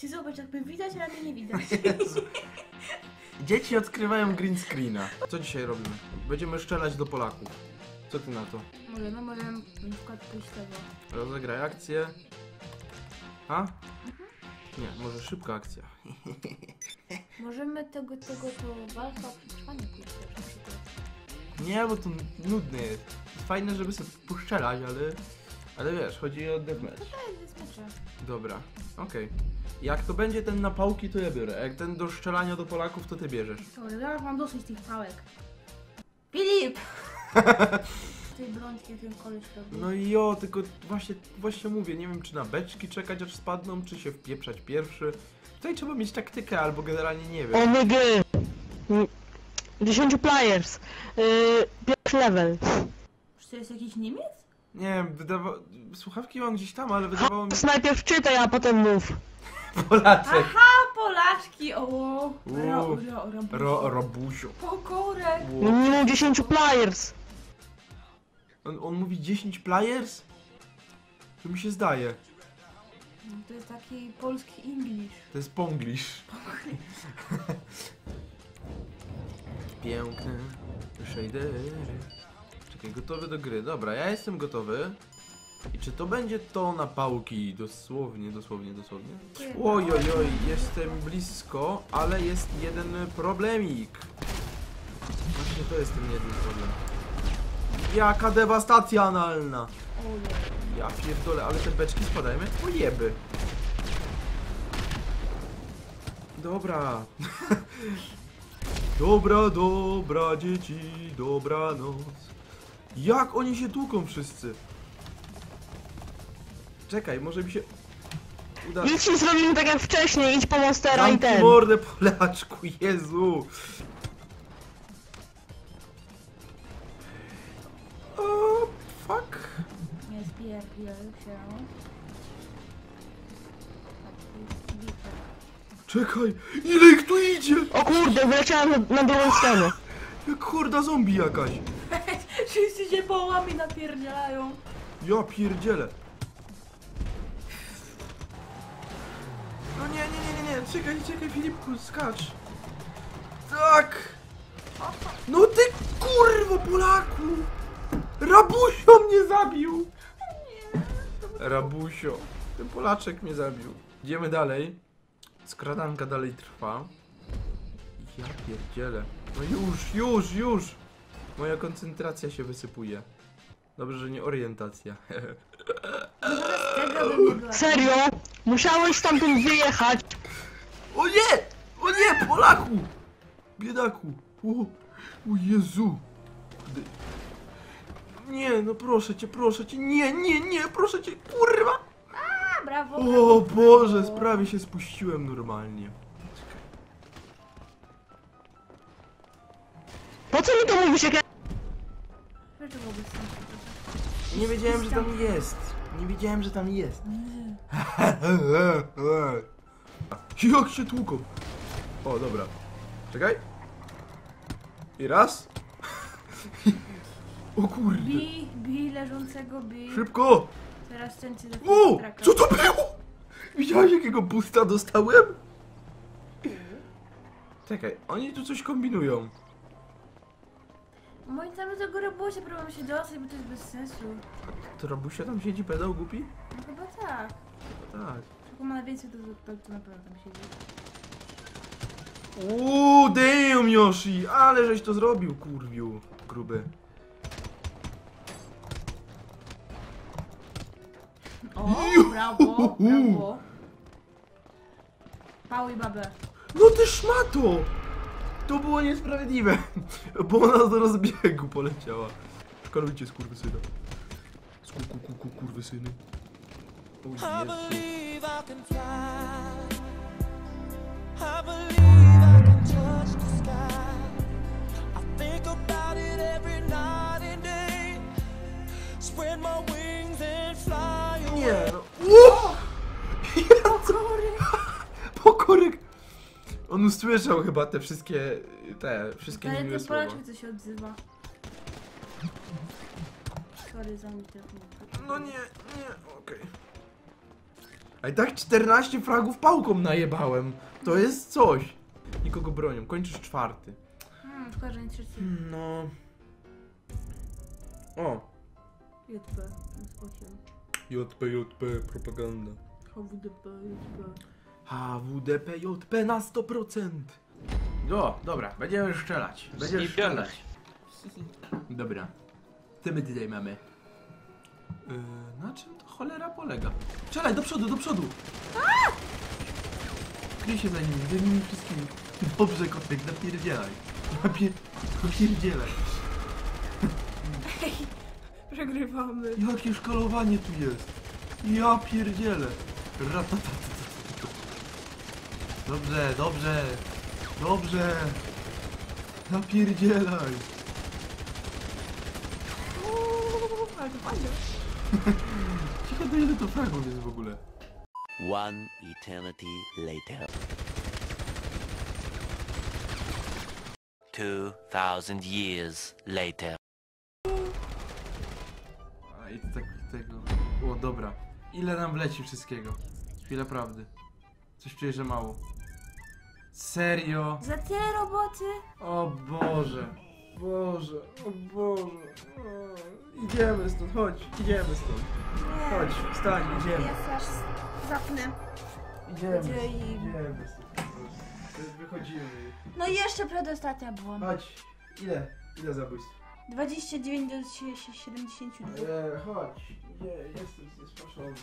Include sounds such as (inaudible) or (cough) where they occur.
Ty zobacz, jakby widać, ale mnie nie widać. (laughs) Dzieci odkrywają green screena. Co dzisiaj robimy? Będziemy strzelać do Polaków. Co ty na to? Może, no może na przykład pójść tego. Rozegraj akcję. A? Nie, może szybka akcja. (laughs) Możemy tego, tego, to walka o przetrwanie pójść też na przykład. Nie, bo to nudne jest. Fajne, żeby sobie poszczelać, ale... Ale wiesz, chodzi o deathmatch. To jest mecze. Dobra, okej. Jak to będzie ten na pałki, to ja biorę. A jak ten do strzelania do Polaków, to ty bierzesz. Dobra, zaraz mam dosyć tych pałek. Filip! Tej brączki ten koleś robi. No i jo, tylko właśnie, właśnie mówię, nie wiem czy na beczki czekać aż spadną, czy się wpieprzać pierwszy. Tutaj trzeba mieć taktykę, albo generalnie nie wiem. OMG! Mm, 10 players. Yy, pierwszy level. Czy to jest jakiś Niemiec? Nie wiem, wydawa... słuchawki mam gdzieś tam, ale wydawało mi się... Najpierw czytaj, a potem mów. (laughs) Polaczek! A Polaczki, o! Uuu. Ro, ro, ro, Ro, robusiu. Pokorek! No minimum 10 players. On, on mówi 10 players? To mi się zdaje. No, To jest taki polski English. To jest ponglish. (laughs) Piękne shadery. Czekaj, gotowy do gry. Dobra, ja jestem gotowy. I czy to będzie to na pałki? Dosłownie, dosłownie, dosłownie. Oj, oj, oj, jestem blisko, ale jest jeden problemik. Właśnie to jest ten jeden problem. Jaka dewastacja analna! Ja pierdolę, ale te beczki spadają jak pojeby. Dobra. (laughs) dobra, dobra, dzieci, dobranoc. Jak oni się tłuką wszyscy? Czekaj, może mi się uda... Idź i zrobimy tak jak wcześniej, idź po monstera i ten. mordę, Polaczku, Jezu! O, fuck. Nie spierdziel się. Czekaj, ile ich tu idzie? O kurde, wyleciałem na, na drugą stronę. Jak horda zombie jakaś. Wszyscy się połami napierdzielają. Ja pierdzielę. No nie, nie, nie, nie, nie, czekaj, czekaj, Filipku, skacz. Tak! No ty kurwo Polaku! Rabusio mnie zabił! Rabusio, ten Polaczek mnie zabił. Idziemy dalej. Skradanka dalej trwa. Ja pierdzielę. No już, już, już! Moja koncentracja się wysypuje. Dobrze, że nie orientacja. Tego by nie była. Serio? Musiałeś stamtąd wyjechać. O nie! O nie! Polaku! Biedaku! O, o Jezu! Nie, no proszę cię, proszę cię, nie, nie, nie, proszę cię, kurwa! A, brawo. O brawo, Boże, brawo. prawie się spuściłem normalnie. Po co mi to mówisz, jak ja... Dlaczego Nie wiedziałem, że tam jest. Nie wiedziałem, że tam jest. Jak się tłuką? O, dobra. Czekaj. I raz. (laughs) O kurde. Bij, bij leżącego, bij. Szybko! Teraz za O! Co to było? Widziałeś jakiego busta dostałem? Czekaj, oni tu coś kombinują. Moim zdaniem tego robocie próbują się dostać, bo to jest bez sensu. To Robusia tam siedzi pedał głupi? No chyba tak. No tak. Tylko ma najwięcej, to, to, to na pewno tam siedzi. Uuu, damn Yoshi! Ale żeś to zrobił, kurwiu. Gruby. O, brawo, brawo. Pały babę. No ty szmato! To było niesprawiedliwe, bo ona do rozbiegu poleciała. Szkalujcie skurwysyna. Sku, ku, ku, ku, kurwysyny. O Jezu. On usłyszał chyba te wszystkie, te, wszystkie Ale niemiłe ten słowa. Polaczek co się odzywa. Sorry za. No nie, nie, okej. A i tak 14 fragów pałką najebałem. To jest coś. Nikogo bronią. Kończysz czwarty. Hmm, szkoda, że nie trzeci. Hmm, No. O. JP, osiem. JP, JP, propaganda. HWDP, JP. HWDP, JP na 100%. O, dobra, będziemy strzelać. Będziemy strzelać. (laughs) Dobra. Co my tutaj mamy? Yy, na czym to cholera polega? Strzelaj, do przodu, do przodu! Kryj się za nimi, za nimi wszystkimi. Dobrze, kotek, napierdzielaj. Napier... Napierdzielaj. Przegrywamy. Jakie szkalowanie tu jest? Ja pierdzielę. Ratatatatata. Dobrze, dobrze. Dobrze. Napierdzielaj. Ale to fajnie. (laughs) Ciekawe ile to fragów jest w ogóle. One eternity later. Two thousand years later. A i tak tego. O dobra. Ile nam wleci wszystkiego? Chwila prawdy. Coś czuję, że mało. Serio? Za te roboty? O Boże. Boże, o Boże. O, idziemy stąd, chodź, idziemy stąd. Chodź, wstań, idziemy. Jest aż zapnę. Idziemy, i- idziemy stąd. Wychodzimy. No i jeszcze przedostatnia byłam. Chodź, ile? Ile zabójstw? 29 do 72. E, chodź, nie, jestem zespaszony.